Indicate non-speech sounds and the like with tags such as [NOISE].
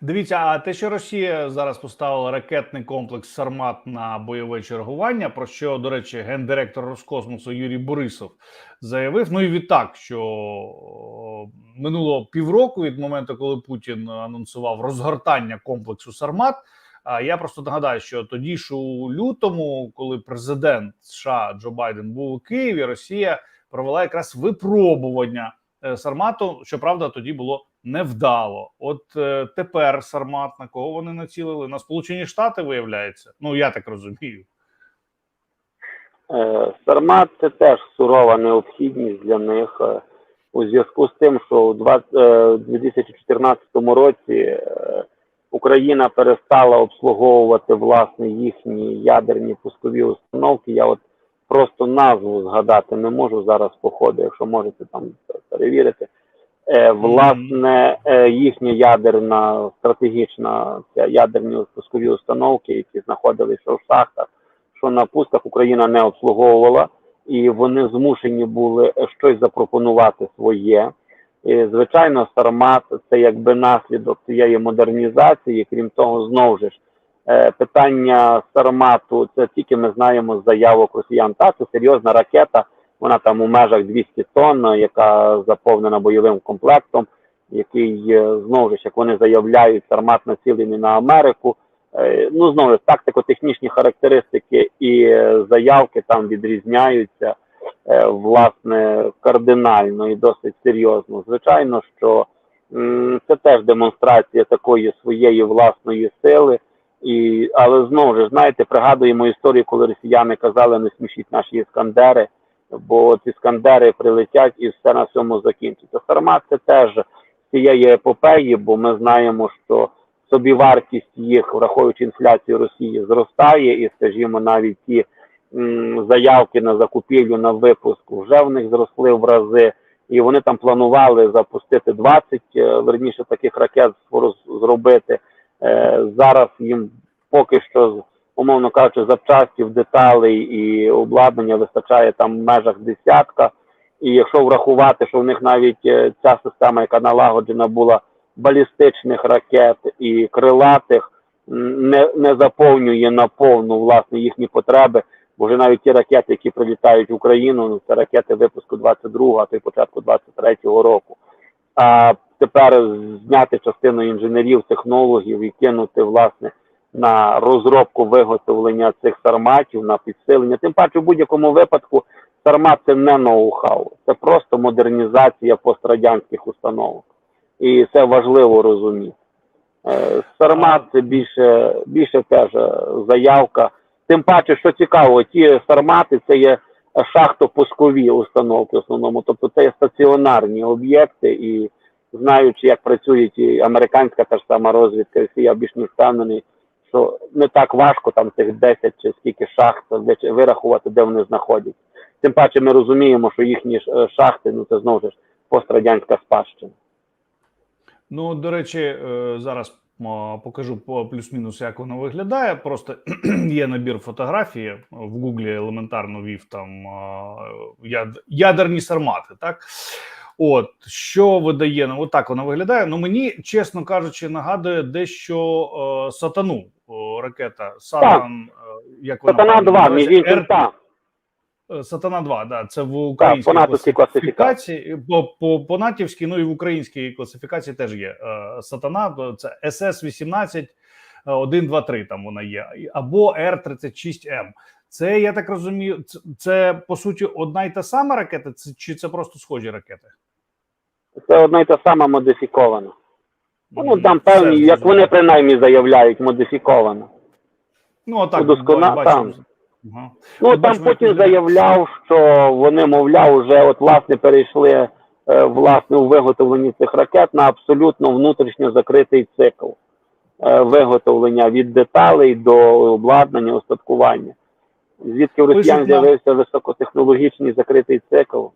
Дивіться, а те, що Росія зараз поставила ракетний комплекс Сармат на бойове чергування, про що, до речі, гендиректор Роскосмосу Юрій Борисов заявив. Ну і відтак, що минуло півроку від моменту, коли Путін анонсував розгортання комплексу Сармат. А я просто нагадаю, що тоді ж у лютому, коли президент США Джо Байден був у Києві, Росія провела якраз випробування Сармату. Щоправда, тоді було невдало. От е, тепер Сармат на кого вони націлили? На Сполучені Штати виявляється. Ну я так розумію. Е, Сармат це теж сурова необхідність для них е, у зв'язку з тим, що у 20, е, 2014 році е, Україна перестала обслуговувати власне їхні ядерні пускові установки. Я от просто назву згадати не можу зараз по ходу, якщо можете там перевірити. Е, Власне, е, їхня ядерна стратегічна ця ядерні пускові установки, які знаходилися в шахтах, що на пусках Україна не обслуговувала, і вони змушені були щось запропонувати своє. І, звичайно, Сармат це якби наслідок цієї модернізації. Крім того, знову ж питання Сармату це тільки ми знаємо з заявок росіян. Та це серйозна ракета. Вона там у межах 200 тонн, яка заповнена бойовим комплектом, який е, знову ж як вони заявляють, Сармат націлений на Америку. Е, Ну знову ж тактико-технічні характеристики і е, заявки там відрізняються е, власне кардинально і досить серйозно. Звичайно, що це теж демонстрація такої своєї власної сили. І, але знову ж знаєте, пригадуємо історію, коли росіяни казали, не смішіть наші іскандери, бо от іскандери прилетять і все на цьому закінчиться. Сармат це теж цієї епопеї, бо ми знаємо, що собівартість їх, враховуючи інфляцію Росії, зростає, і, скажімо, навіть ті м, заявки на закупівлю на випуск вже в них зросли в рази, і вони там планували запустити 20, е, верніше таких ракет зробити. Е, Зараз їм поки що, умовно кажучи, запчастів, деталей і обладнання вистачає там в межах десятка. І якщо врахувати, що в них навіть е, ця система, яка налагоджена була балістичних ракет і крилатих, не, не заповнює наповну власне їхні потреби. Бо вже навіть ті ракети, які прилітають в Україну, ну, це ракети випуску 22-го, а то й початку 23-го року. А тепер зняти частину інженерів, технологів і кинути власне на розробку виготовлення цих сарматів, на підсилення. Тим паче, в будь-якому випадку сармат це не ноу-хау, це просто модернізація пострадянських установок. І це важливо розуміти. Е, Сармат це більше, більше теж е, заявка. Тим паче, що цікаво, ті сармати це є шахтопускові установки в основному, тобто це є стаціонарні об'єкти, і знаючи, як працюють і американська та ж сама розвідка, я більш не впевнений, що не так важко там цих 10 чи скільки шахт вирахувати, де вони знаходяться. Тим паче ми розуміємо, що їхні е, шахти, ну це знову ж пострадянська спадщина. Ну, до речі, е, зараз покажу по плюс-мінус, як воно виглядає. Просто [CLEARS THROAT] є набір фотографії в Гуглі елементарно вів там ядерні сармати. Так, от що видає ну, отак воно виглядає. Ну мені, чесно кажучи, нагадує дещо е, сатану о, ракета Сатан. е, Як вона Сатана 2, між іншим, так. Е, Сатана 2, да, це в українській по класифікації, по, по, по натівській, ну і в українській класифікації теж є. Е, Сатана, це СС 18 1, 2, 3 там вона є, або Р-36М. Це, я так розумію, це, це по суті одна й та сама ракета, це, чи це просто схожі ракети? Це одна й та сама модифікована. Ну там певні, як вони принаймні заявляють, модифікована. ну, отак, удоскона- бачимо. там. Ага. Ну там як Путін заявляв, що вони, мовляв, вже от власне перейшли е, власне у виготовленні цих ракет на абсолютно внутрішньо закритий цикл е, виготовлення від деталей до обладнання, устаткування. Звідки в росіян з'явився високотехнологічний закритий цикл?